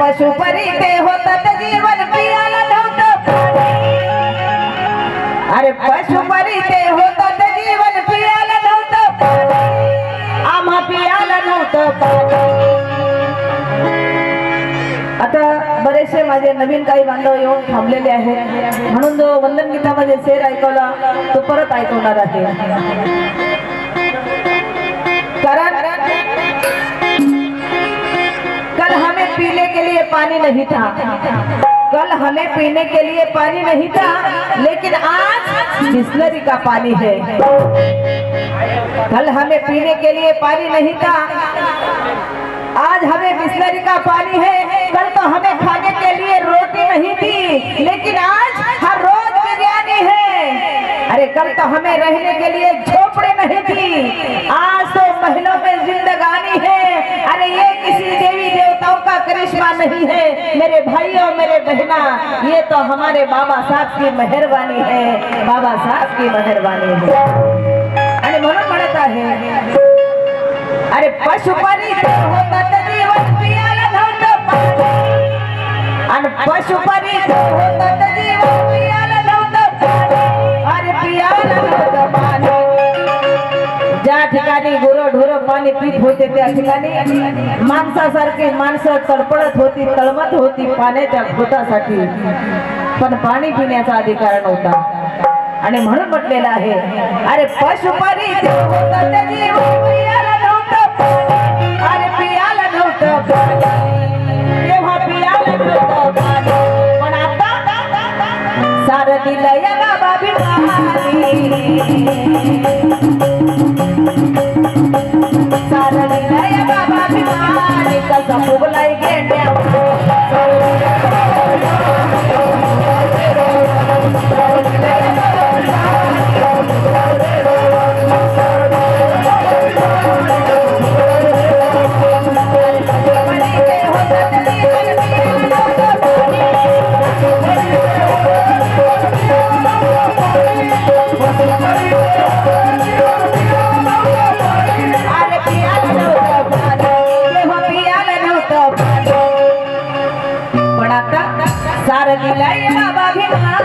पशुपरी ते होतात जीवन पियाला नव्हतं अरे पशुपरी ते होतात जीवन पियाला नव्हतं आम्हा पियाला नव्हतं. आता बरेचसे माझे नवीन काही बांधव येऊन थांबलेले आहेत. म्हणून जो वंदन गीतामध्ये शेर ऐकवला तो परत ऐकवणार आहे. पानी नहीं था। कल हमें पीने के लिए पानी नहीं था, लेकिन आज बिस्लरी का पानी है। कल हमें पीने के लिए पानी नहीं था, आज हमें बिस्लरी का पानी है। कल तो हमें खाने के लिए रोटी नहीं थी, लेकिन आज हर रोज बिरयानी है। अरे कल तो हमें रहने के लिए झोपड़ी नहीं थी नहीं है। मेरे भाई और मेरे बहना ये तो हमारे बाबा साहब की मेहरबानी है। बाबा साहब की मेहरबानी है। आणि म्हणून म्हणत आहे अरे पशुपरी ते होतात जीवन पियाला नव्हतं आणि पशुपरी होतात जीवन पियाला नव्हतं अरे पियाला नव्हतं पाणी ज्या ठिकाणी गुरं ढोरं होते त्या ठिकाणी. माणसासारखे माणसं तडपडत होती तळमत होती पाण्याच्या घोटासाठी. पण पाणी पिण्याचा अधिकार नव्हता. आणि म्हणून म्हटलेलं आहे अरे पशुपारी ते नव्हतं अरे पियाला नव्हतं तेव्हा पियाला नव्हतं पण. आता सारं दिलं या बाबा आता सारं बाबा भिकारी